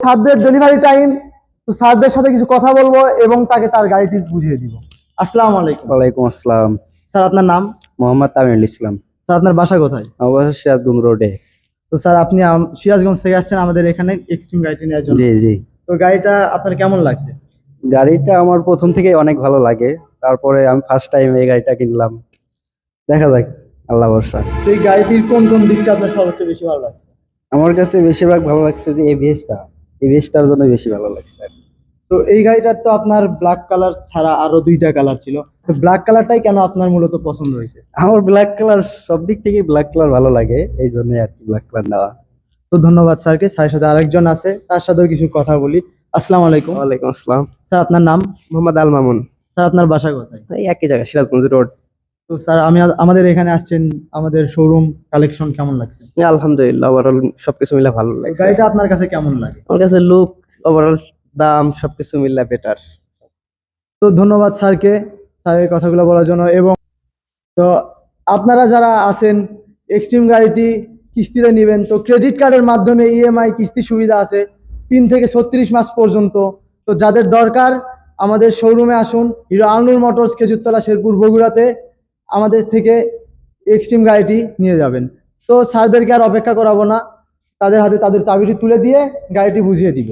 স্যারদের delivery time তো স্যারদের সাথে কিছু কথা বলব এবং তাকে তার গাড়িটি বুঝিয়ে দিব। আসসালামু আলাইকুম। ওয়ালাইকুম আসসালাম। স্যার আপনার নাম? মোহাম্মদ তামিরুল ইসলাম। স্যার আপনার বাসা কোথায়? অবশ্য সিরাজগঞ্জ রোডে তো স্যার আপনি আম- সিরাজগঞ্জ থেকে আসছেন আমাদের এখানে এক্সট্রিম গাড়িটি নেওয়ার জন্য। জি জি। তো গাড়িটা আপনার কেমন লাগছে? গাড়িটা আমার প্রথম থেকেই অনেক ভালো লাগে। তারপরে আমি ফার্স্ট টাইম এই গাড়িটা কিনলাম। দেখা যাক আল্লাহ ভরসা। তো এই গাড়িটির কোন কোন দিকটা আপনার সবচেয়ে বেশি ভালো লাগছে? আমার কাছে বেশিরভাগ ভালো লাগছে যে এবিএসটা এবিএসটার জন্য বেশি ভালো লাগছে আর কি। তো এই গাড়িটার তো আপনার ব্ল্যাক কালার ছাড়া আরও দুইটা কালার ছিল। তো ব্ল্যাক কালারটাই কেন আপনার মূলত পছন্দ হয়েছে? আমার ব্ল্যাক কালার সব দিক থেকে ব্ল্যাক কালার ভালো লাগে এই জন্য আর কি ব্ল্যাক কালার নেওয়া। তো ধন্যবাদ স্যারকে স্যারের সাথে আরেকজন আছে তার সাথেও কিছু কথা বলি। আসসালামু আলাইকুম। ওয়ালাইকুম আসসালাম। স্যার আপনার নাম? মোহাম্মদ আল মামুন। স্যার আপনার বাসা কোথায়? এই একই জায়গা সিরাজগঞ্জ রোড। তো স্যার আমি আমাদের এখানে আসছেন আমাদের শোরুম কালেকশন কেমন লাগছে? আলহামদুলিল্লাহ ওভারঅল সবকিছু মিলে ভালো লাগছে। গাড়িটা আপনার কাছে কেমন লাগে? আমার কাছে লুক ওভারঅল দাম সবকিছু মিলে বেটার তো ধন্যবাদ স্যারকে স্যারের কথাগুলো বলার জন্য। এবং তো আপনারা যারা আছেন এক্সট্রিম গাড়িটি কিস্তিতে নেবেন তো ক্রেডিট কার্ডের মাধ্যমে ইএমআই কিস্তি সুবিধা আছে তিন থেকে ছত্রিশ মাস পর্যন্ত। তো যাদের দরকার আমাদের শোরুমে আসুন। হিরো আলনুর মোটরস খেজুরতলা শেরপুর বগুড়াতে। আমাদের থেকে এক্সট্রিম গাড়িটি নিয়ে যাবেন। তো স্যারদেরকে আর অপেক্ষা করাবো না। তাদের হাতে তাদের চাবিটি তুলে দিয়ে গাড়িটি বুঝিয়ে দিব।